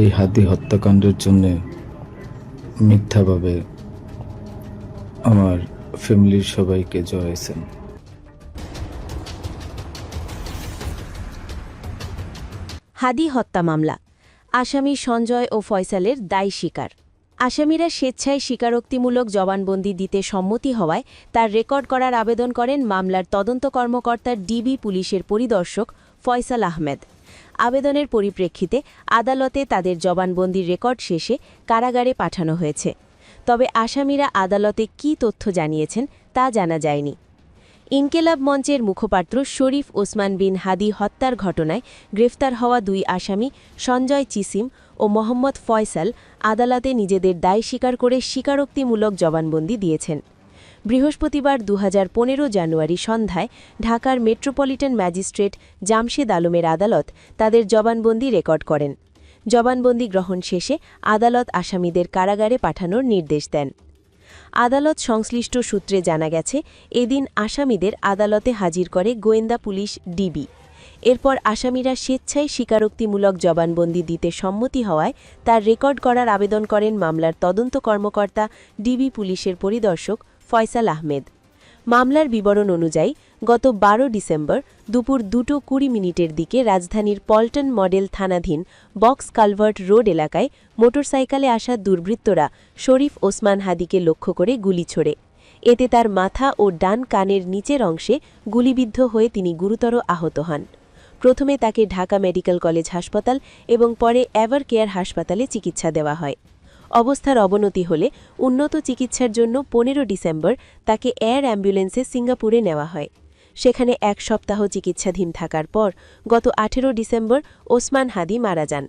এই হাতি হত্যাকাণ্ডের জন্যে মিথ্যাভাবে আমার ফ্যামিলির সবাইকে জড়াইছেন। হাদি হত্যা মামলা। আসামি সঞ্জয় ও ফয়সালের দায় স্বীকার আসামিরা স্বেচ্ছায় স্বীকারোক্তিমূলক জবানবন্দি দিতে সম্মতি হওয়ায় তার রেকর্ড করার আবেদন করেন মামলার তদন্ত কর্মকর্তা ডিবি পুলিশের পরিদর্শক ফয়সাল আহমেদ। আবেদনের পরিপ্রেক্ষিতে আদালতে তাদের জবানবন্দির রেকর্ড শেষে কারাগারে পাঠানো হয়েছে। তবে আসামিরা আদালতে কী তথ্য জানিয়েছেন তা জানা যায়নি। ইনকেলাব মঞ্চের মুখপাত্র শরীফ ওসমান বিন হাদি হত্যার ঘটনায় গ্রেফতার হওয়া দুই আসামি সঞ্জয় চিসিম ও মোহাম্মদ ফয়সাল আদালতে নিজেদের দায় স্বীকার করে স্বীকারোক্তিমূলক জবানবন্দি দিয়েছেন। বৃহস্পতিবার দু হাজার পনেরো জানুয়ারি সন্ধ্যায় ঢাকার মেট্রোপলিটন ম্যাজিস্ট্রেট জামশেদ আলমের আদালত তাদের জবানবন্দি রেকর্ড করেন। জবানবন্দি গ্রহণ শেষে আদালত আসামিদের কারাগারে পাঠানোর নির্দেশ দেন। আদালত সংশ্লিষ্ট সূত্রে জানা গেছে, এদিন আসামিদের আদালতে হাজির করে গোয়েন্দা পুলিশ ডিবি। এরপর আসামিরা স্বেচ্ছায় স্বীকারোক্তিমূলক জবানবন্দি দিতে সম্মতি হওয়ায় তার রেকর্ড করার আবেদন করেন মামলার তদন্ত কর্মকর্তা ডিবি পুলিশের পরিদর্শক ফয়সাল আহমেদ। মামলার বিবরণ অনুযায়ী, গত বারো ডিসেম্বর দুপুর দুটো কুড়ি মিনিটের দিকে রাজধানীর পল্টন মডেল থানাধীন বক্স কালভার্ট রোড এলাকায় মোটরসাইকেলে আসা দুর্বৃত্তরা শরীফ ওসমান হাদিকে লক্ষ্য করে গুলি ছোড়ে। এতে তার মাথা ও ডান কানের নিচের অংশে গুলিবিদ্ধ হয়ে তিনি গুরুতর আহত হন। প্রথমে তাকে ঢাকা মেডিকেল কলেজ হাসপাতাল এবং পরে এভার কেয়ার হাসপাতালে চিকিৎসা দেওয়া হয়। অবস্থার অবনতি হলে উন্নত চিকিৎসার জন্য পনেরো ডিসেম্বর তাকে এয়ার অ্যাম্বুলেন্সে সিঙ্গাপুরে নেওয়া হয়। সেখানে এক সপ্তাহ চিকিৎসাধীন থাকার পর গত আঠেরো ডিসেম্বর ওসমান হাদি মারা যান।